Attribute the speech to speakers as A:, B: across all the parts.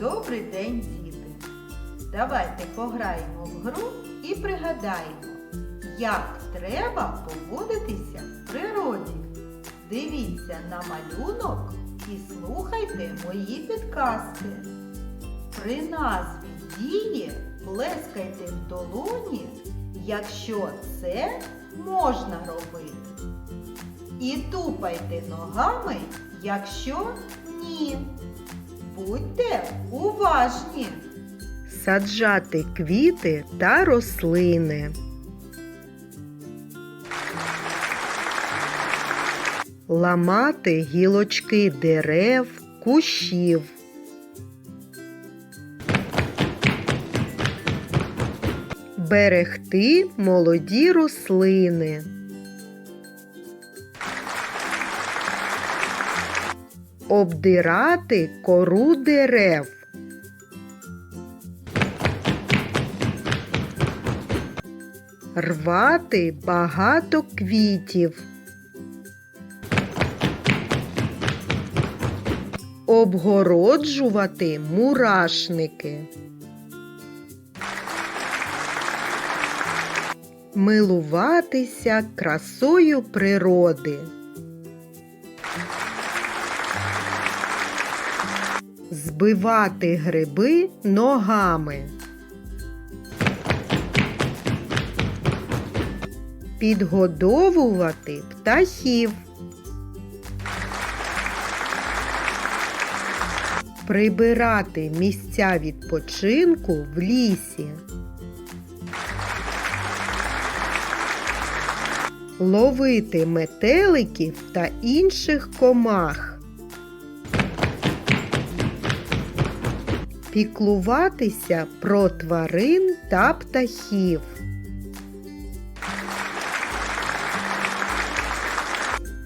A: Добрий день, діти! Давайте пограємо в гру і пригадаємо, як треба поводитися в природі. Дивіться на малюнок і слухайте мої підказки. При назві дії плескайте в долоні, якщо це можна робити. І тупайте ногами, якщо ні. Будьте уважні.
B: Саджати квіти та рослини. Ламати гілочки дерев, кущів. Берегти молоді рослини. Обдирати кору дерев. Рвати багато квітів. Обгороджувати мурашники. Милуватися красою природи. Збивати гриби ногами. Підгодовувати птахів. Прибирати місця відпочинку в лісі. Ловити метеликів та інших комах. Піклуватися про тварин та птахів.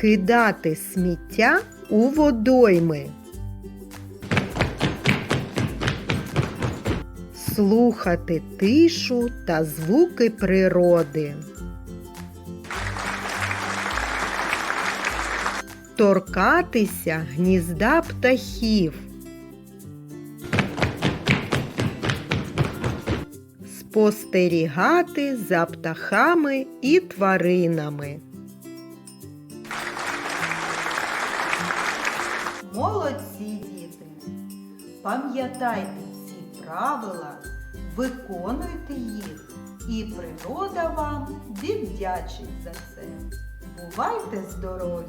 B: Кидати сміття у водойми. Слухати тишу та звуки природи. Торкатися гнізда птахів. Спостерігати за птахами і тваринами.
A: Молодці, діти! Пам'ятайте ці правила, виконуйте їх, і природа вам віддячить за це. Бувайте здорові!